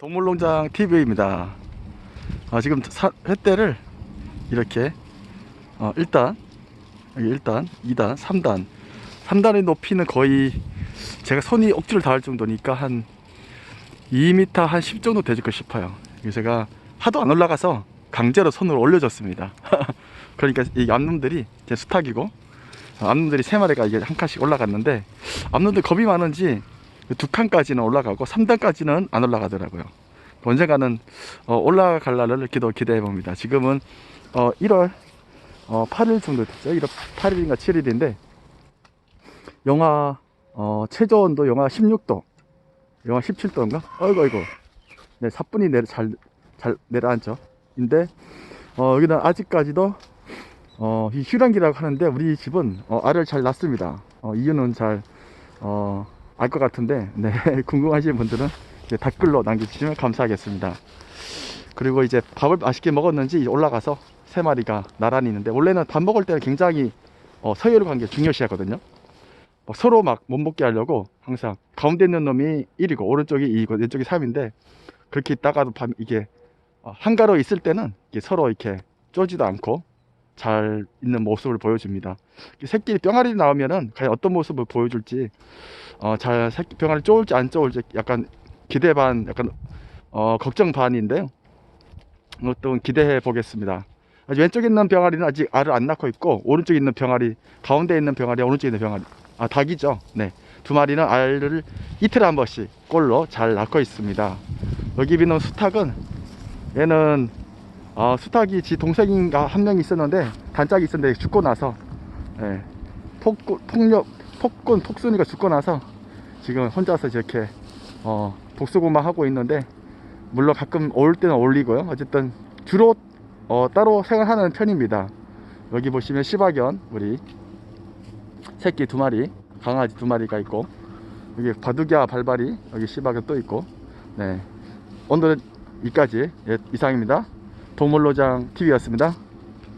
동물농장 TV입니다. 아, 지금 사, 횟대를 이렇게 어, 1단, 여기 1단, 2단, 3단. 3단의 높이는 거의 제가 손이 억지로 닿을 정도니까 한 2m 한 10 정도 되질 싶어요. 그래서 제가 하도 안 올라가서 강제로 손을 올려줬습니다. 그러니까 이 암놈들이 제 수탉이고 어, 암놈들이 세 마리가 이게 한 칸씩 올라갔는데 암놈들 겁이 많은지 두 칸까지는 올라가고 3단까지는 안 올라가더라고요. 언젠가는 어, 올라갈 날을 기도 기대해 봅니다. 지금은 어, 1월 어, 8일 정도 됐죠. 1월 8일인가 7일인데 영하 어, 최저 온도 영하 16도, 영하 17도인가? 어이구 어이구. 네, 사뿐히 내려 잘, 잘 내려앉죠. 인데 어, 여기는 아직까지도 어, 이 휴란기라고 하는데 우리 집은 어, 알을 잘 낳습니다. 어, 이유는 잘 어, 알 것 같은데 네, 궁금하신 분들은 이제 댓글로 남겨주시면 감사하겠습니다. 그리고 이제 밥을 맛있게 먹었는지 올라가서 세 마리가 나란히 있는데 원래는 밥 먹을 때는 굉장히 어, 서열 관계 중요시하거든요. 막 서로 막 못 먹게 하려고 항상 가운데 있는 놈이 1이고 오른쪽이 2이고 왼쪽이 3인데 그렇게 있다가도 밤 이게 어, 한가로 있을 때는 서로 이렇게 쪼지도 않고 잘 있는 모습을 보여줍니다. 이 새끼 병아리 나오면은 과연 어떤 모습을 보여줄지 어, 잘 새끼 병아리 쪼을지 안 쪼을지 약간 기대 반 약간 어, 걱정 반인데요. 어떤 기대해 보겠습니다. 왼쪽에 있는 병아리는 아직 알을 안 낳고 있고 오른쪽에 있는 병아리 가운데 있는 병아리 오른쪽에 있는 병아리 아 닭이죠. 네. 두 마리는 알을 이틀에 한 번씩 꼴로 잘 낳고 있습니다. 여기 비는 수탉은 얘는 어, 수탉이 지 동생인가 한 명이 있었는데 단짝이 있었는데 죽고 나서 예, 폭군 폭력 폭군 폭순이가 죽고 나서 지금 혼자서 이렇게 어, 독수공만 하고 있는데 물론 가끔 올 때는 올리고요. 어쨌든 주로 어, 따로 생활하는 편입니다. 여기 보시면 시바견 우리 새끼 두 마리, 강아지 두 마리가 있고 여기 바둑야 발발이 여기 시바견 또 있고 네 오늘은 여기까지 예, 이상입니다. 동물로장 TV였습니다.